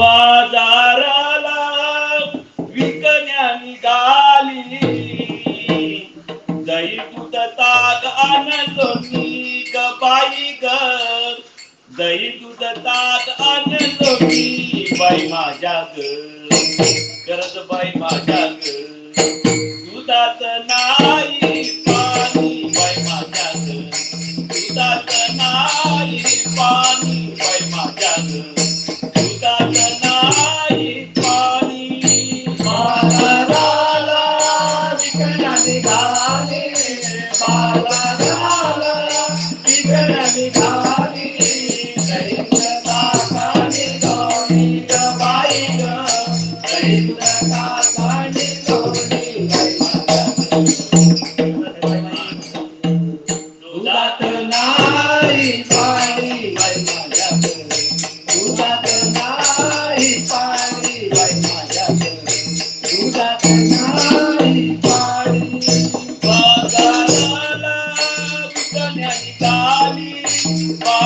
बाजाराला विकण्या निघाली जाई दूध ताग आणतो मी ग बाई ग. जाई दूध ताग आणतो मी बाई माझ्या ग. गरज बाई माझ्या ग. दुधात नाही पाणी बाई माझ्या ग. दुधात नाही पाणी बाई माझ्या ग. Thank you.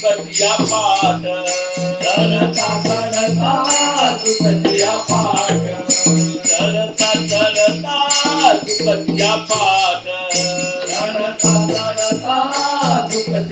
या पाठ. चलता चलता सुपत्या पाठ. चलता चलता सुपत्या पाठ. चलता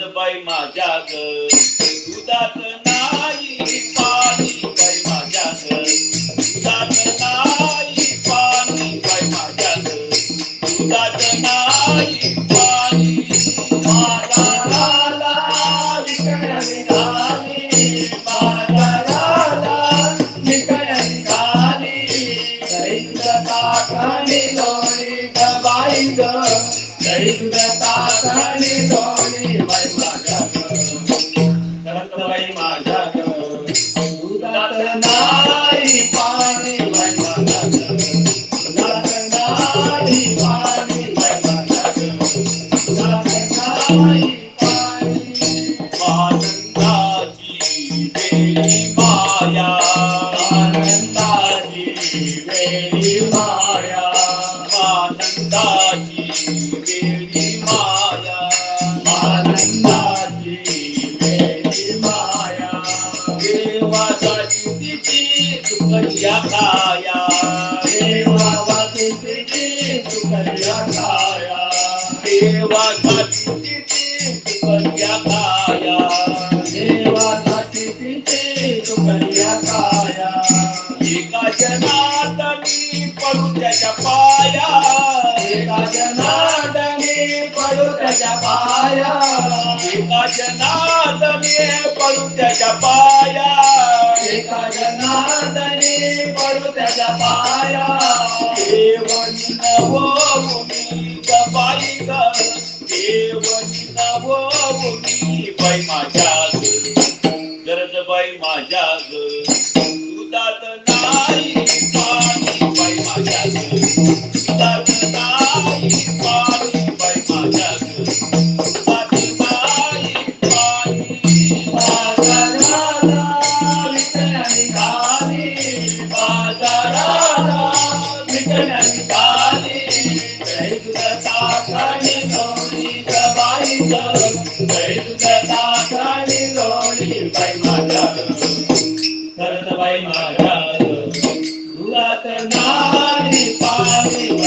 नंदबाई माझ्या ग. दुधात नाही. ग जय तुझ्या तासाने सुकन्या काया देवा वाचुची सुकन्या काया देवासाठी तिची सुकन्या काया देवा तिचे सुकन्या काया एका जनात मी पडू त्याच्या पाया एका जनार्दनी पडू त्याच्या पाया एका जनात मी पडू त्याच्या पाया एका पडू त्याच्या पाया. बाई बाई माझ्या ग गरज बाई माझ्या ग Gracias.